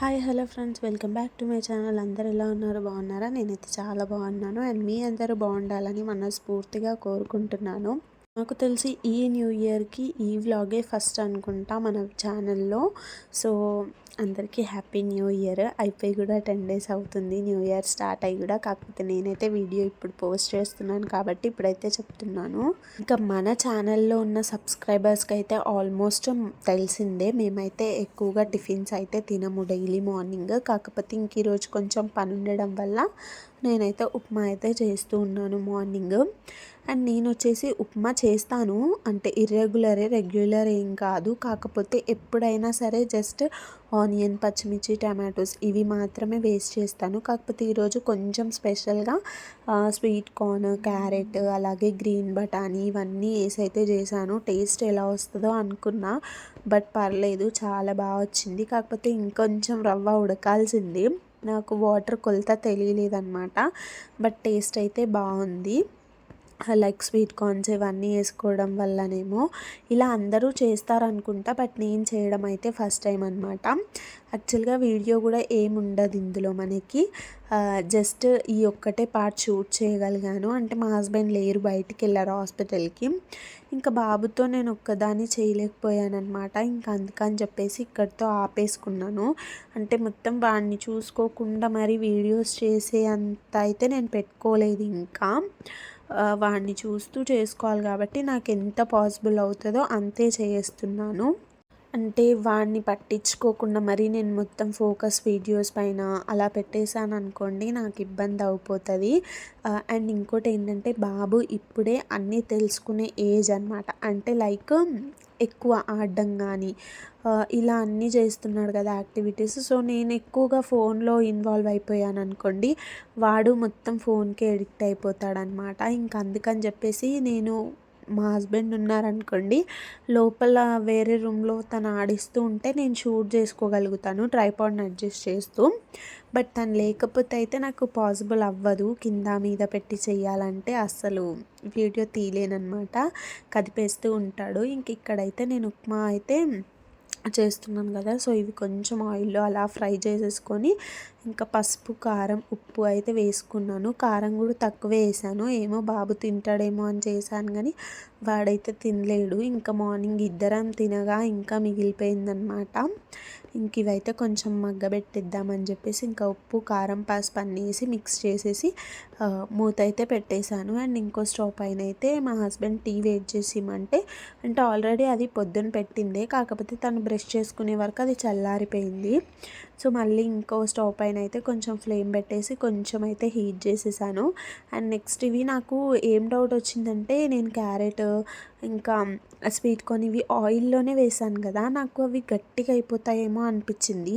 Hi hello friends. Welcome back to my channel. అందరు ఎలా ఉన్నారు? బాగున్నారా? నేనైతే చాలా బాగున్నాను. అండ్ మీ అందరూ బాగుండాలని మనస్ఫూర్తిగా కోరుకుంటున్నాను. నాకు తెలిసి ఈ న్యూ ఇయర్కి ఈ వ్లాగే ఫస్ట్ అనుకుంటా మన ఛానల్లో. సో అందరికీ హ్యాపీ న్యూ ఇయర్. అయిపోయి కూడా టెన్ డేస్ అవుతుంది. న్యూ ఇయర్ స్టార్ట్ అయ్యి కూడా. కాకపోతే నేనైతే వీడియో ఇప్పుడు పోస్ట్ చేస్తున్నాను కాబట్టి ఇప్పుడైతే చెప్తున్నాను. ఇంకా మన ఛానల్లో ఉన్న సబ్స్క్రైబర్స్కి అయితే ఆల్మోస్ట్ తెలిసిందే. మేమైతే ఎక్కువగా టిఫిన్స్ అయితే తినము డైలీ మార్నింగ్. కాకపోతే ఇంక ఈరోజు కొంచెం పని ఉండడం వల్ల నేనైతే ఉప్మా అయితే చేస్తూ ఉన్నాను మార్నింగ్. అండ్ నేను వచ్చేసి ఉప్మా చేస్తాను. అంటే ఇర్రెగ్యులరే రెగ్యులర్ ఏం కాదు. కాకపోతే ఎప్పుడైనా సరే జస్ట్ ఆనియన్ పచ్చిమిర్చి టమాటోస్ ఇవి మాత్రమే వేస్ట్ చేస్తాను. కాకపోతే ఈరోజు కొంచెం స్పెషల్గా స్వీట్ కార్న్ క్యారెట్ అలాగే గ్రీన్ బటానీ ఇవన్నీ వేసి అయితే చేశాను. టేస్ట్ ఎలా వస్తుందో అనుకున్నా బట్ పర్లేదు చాలా బాగా వచ్చింది. కాకపోతే ఇంకొంచెం రవ్వ ఉడకాల్సింది. నాకు వాటర్ కొలత తెలియలేదన్నమాట బట్ టేస్ట్ అయితే బాగుంది. లైక్ స్వీట్ కార్న్స్ ఇవన్నీ వేసుకోవడం వల్లనేమో ఇలా అందరూ చేస్తారనుకుంటా బట్ నేను చేయడం అయితే ఫస్ట్ టైం అనమాట యాక్చువల్గా వీడియో కూడా ఏముండదు ఇందులో మనకి. జస్ట్ ఈ ఒక్కటే పార్ట్ షూట్ చేయగలిగాను. అంటే మా హస్బెండ్ లేరు బయటికి వెళ్ళారు హాస్పిటల్కి ఇంకా బాబుతో నేను ఒక్కదాన్ని చేయలేకపోయానమాట ఇంకా అందుకని చెప్పేసి ఇక్కడితో ఆపేసుకున్నాను. అంటే మొత్తం వాడిని చూసుకోకుండా మరి వీడియోస్ చేసే అంత అయితే నేను పెట్టుకోలేదు ఇంకా. వాడిని చూస్తూ చేసుకోవాలి కాబట్టి నాకు ఎంత పాసిబుల్ అవుతుందో అంతే చేస్తున్నాను. అంటే వాడిని పట్టించుకోకుండా మరి నేను మొత్తం ఫోకస్ వీడియోస్ పైన అలా పెట్టేశాను అనుకోండి నాకు ఇబ్బంది అయిపోతుంది. అండ్ ఇంకోటి ఏంటంటే బాబు ఇప్పుడే అన్నీ తెలుసుకునే ఏజ్ అనమాట అంటే లైక్ ఎక్కువ ఆడడం కానీ ఇలా అన్నీ చేస్తున్నాడు కదా యాక్టివిటీస్. సో నేను ఎక్కువగా ఫోన్లో ఇన్వాల్వ్ అయిపోయాను అనుకోండి వాడు మొత్తం ఫోన్కి ఎడిక్ట్ అయిపోతాడనమాట ఇంక అందుకని చెప్పేసి నేను మా హస్బెండ్ ఉన్నారనుకోండి లోపల వేరే రూమ్లో తను ఆడిస్తూ ఉంటే నేను షూట్ చేసుకోగలుగుతాను ట్రైపాడ్ని అడ్జస్ట్ చేస్తూ. బట్ తను లేకపోతే అయితే నాకు పాసిబుల్ అవ్వదు కింద మీద పెట్టి చేయాలంటే అస్సలు వీడియో తీయలేనమాట కదిపేస్తూ ఉంటాడు. ఇంక ఇక్కడైతే నేను ఉప్మా అయితే చేస్తున్నాను కదా సో ఇవి కొంచెం ఆయిల్లో అలా ఫ్రై చేసేసుకొని ఇంకా పసుపు కారం ఉప్పు అయితే వేసుకున్నాను. కారం కూడా తక్కువ వేసాను. ఏమో బాబు తింటాడేమో అని చేశాను కానీ వాడైతే తినలేడు. ఇంకా మార్నింగ్ ఇద్దరం తినగా ఇంకా మిగిలిపోయిందనమాట ఇంక ఇవైతే కొంచెం మగ్గబెట్టిద్దామని చెప్పేసి ఇంకా ఉప్పు కారం పసుపు అన్నీ వేసి మిక్స్ చేసేసి మూత అయితే పెట్టేశాను. అండ్ ఇంకో స్టవ్ పైన అయితే మా హస్బెండ్ టీ వెయిట్ చేసి ఇమ్మంటే అంటే ఆల్రెడీ అది పొద్దున పెట్టిందే. కాకపోతే తను బ్రష్ చేసుకునే వరకు అది చల్లారిపోయింది. సో మళ్ళీ ఇంకో స్టవ్ పైన అయితే కొంచెం ఫ్లేమ్ పెట్టేసి కొంచెం అయితే హీట్ చేసేసాను. అండ్ నెక్స్ట్ ఇవి నాకు ఏం డౌట్ వచ్చిందంటే నేను క్యారెట్ ఇంకా స్వీట్ కార్న్ ఇవి ఆయిల్లోనే వేసాను కదా నాకు అవి గట్టిగా అయిపోతాయేమో అనిపించింది.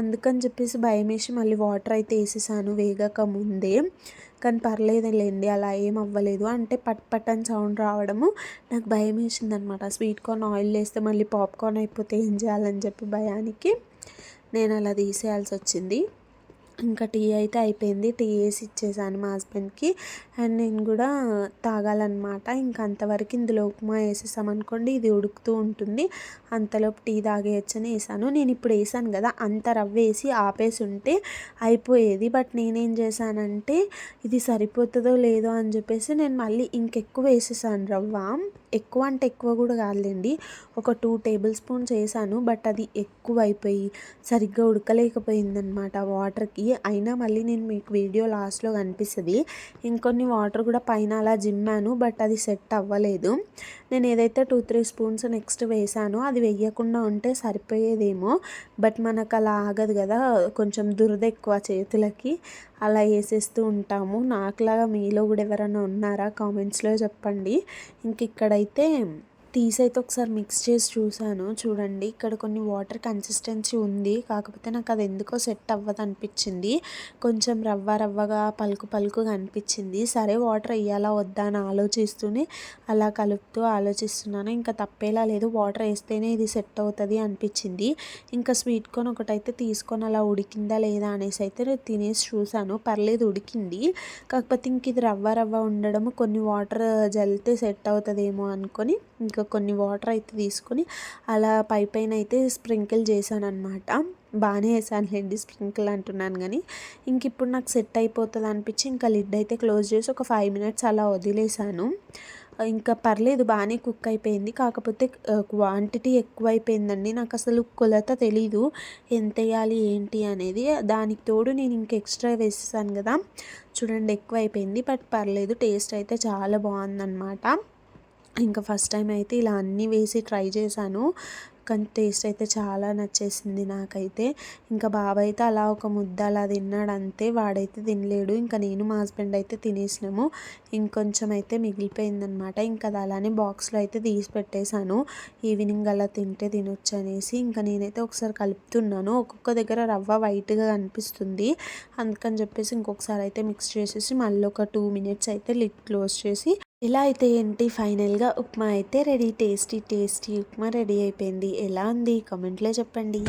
అందుకని చెప్పేసి భయం వేసి మళ్ళీ వాటర్ అయితే వేసేసాను వేగక ముందే. కానీ పర్లేదులేండి అలా ఏం అవ్వలేదు. అంటే పట్ పట్ అని సౌండ్ రావడము నాకు భయం వేసింది అనమాట స్వీట్ కార్న్ ఆయిల్ వేస్తే మళ్ళీ పాప్కార్న్ అయిపోతే ఏం చేయాలని చెప్పి భయానికి. నేను అలా తీసేయాల్సి వచ్చింది ఇంకా టీ అయితే అయిపోయింది. టీ వేసి ఇచ్చేసాను మా హస్బెండ్కి. అండ్ నేను కూడా తాగాలన్నమాట. ఇంకా అంతవరకు ఇందులో ఉప్మా వేసేసామనుకోండి ఇది ఉడుకుతూ ఉంటుంది. అంతలోపు టీ తాగేయచ్చని వేసాను. నేను ఇప్పుడు వేసాను కదా అంత రవ్వ వేసి ఆపేసి ఉంటే అయిపోయేది. బట్ నేనేం చేశానంటే ఇది సరిపోతుందో లేదో అని చెప్పేసి నేను మళ్ళీ ఇంకెక్కువ వేసేసాను రవ్వ. ఎక్కువ అంటే ఎక్కువ కూడా కాదులేండి. ఒక టూ టేబుల్ స్పూన్స్ వేసాను బట్ అది ఎక్కువ అయిపోయి సరిగ్గా ఉడకలేకపోయిందనమాట వాటర్కి. అయినా మళ్ళీ నేను మీకు వీడియో లాస్ట్లో కనిపిస్తుంది. ఇంకొన్ని వాటర్ కూడా పైన అలా జిమ్మాను బట్ అది సెట్ అవ్వలేదు. నేను ఏదైతే టూ త్రీ స్పూన్స్ నెక్స్ట్ వేసానో అది వేయకుండా ఉంటే సరిపోయేదేమో బట్ మనకు అలా ఆగదు కదా కొంచెం దురద ఎక్కువ చేతులకి. అలా వేసేస్తూ ఉంటాము. నాకులాగా మీలో కూడా ఎవరైనా ఉన్నారా కామెంట్స్లో చెప్పండి. ఇంక ఇక్కడైతే తీసైతే ఒకసారి మిక్స్ చేసి చూశాను. చూడండి ఇక్కడ కొన్ని వాటర్ కన్సిస్టెన్సీ ఉంది. కాకపోతే నాకు అది ఎందుకో సెట్ అవ్వదు అనిపించింది కొంచెం రవ్వ రవ్వగా పలుకు పలుకుగా అనిపించింది. సరే వాటర్ వేయాలా వద్దా అని ఆలోచిస్తూనే అలా కలుపుతూ ఆలోచిస్తున్నాను. ఇంకా తప్పేలా లేదు. వాటర్ వేస్తేనే ఇది సెట్ అవుతుంది అనిపించింది. ఇంకా స్వీట్ కార్న్ ఒకటైతే తీసుకొని అలా ఉడికిందా లేదా అనేసి అయితే తినేసి చూశాను. పర్లేదు ఉడికింది. కాకపోతే ఇంక ఇది రవ్వ రవ్వ ఉండడము కొన్ని వాటర్ జల్లితే సెట్ అవుతుందేమో అనుకొని ఇంకా కొన్ని వాటర్ అయితే తీసుకొని అలా పై పైన అయితే స్ప్రింకిల్ చేశాను అనమాట బాగానే వేసానులేండి స్ప్రింకిల్ అంటున్నాను కానీ ఇంక ఇప్పుడు నాకు సెట్ అయిపోతుంది అనిపించి ఇంకా లిడ్ అయితే క్లోజ్ చేసి ఒక ఫైవ్ మినిట్స్ అలా వదిలేసాను ఇంకా పర్లేదు బాగానే కుక్ అయిపోయింది. కాకపోతే క్వాంటిటీ ఎక్కువైపోయిందండి. నాకు అసలు కొలత తెలీదు. ఎంత వేయాలి ఏంటి అనేది. దానికి తోడు నేను ఇంక ఎక్స్ట్రా వేసేసాను కదా. చూడండి ఎక్కువ అయిపోయింది బట్ పర్లేదు టేస్ట్ అయితే చాలా బాగుందన్నమాట. ఇంకా ఫస్ట్ టైం అయితే ఇలా అన్నీ వేసి ట్రై చేశాను. కానీ టేస్ట్ అయితే చాలా నచ్చేసింది నాకైతే. ఇంకా బాబాయ్ అయితే అలా ఒక ముద్ద అలా తిన్నాడు అంతే వాడైతే తినలేడు. ఇంకా నేను మా హస్బెండ్ అయితే తినేసినాము. ఇంకొంచెం అయితే మిగిలిపోయిందనమాట. ఇంకా అది అలానే బాక్స్లో అయితే తీసి పెట్టేశాను. ఈవినింగ్ అలా తింటే తినొచ్చు అనేసి ఇంకా నేనైతే ఒకసారి కలుపుతున్నాను. ఒక్కొక్క దగ్గర రవ్వ వైట్గా కనిపిస్తుంది. అందుకని చెప్పేసి ఇంకొకసారి అయితే మిక్స్ చేసేసి మళ్ళీ ఒక టూ మినిట్స్ అయితే లిడ్ క్లోజ్ చేసి ఇలా అయితే ఏంటి? ఫైనల్గా ఉప్మా అయితే ready. Tasty tasty upma ready అయిపోయింది. ఎలా ఉంది? కామెంట్లో చెప్పండి.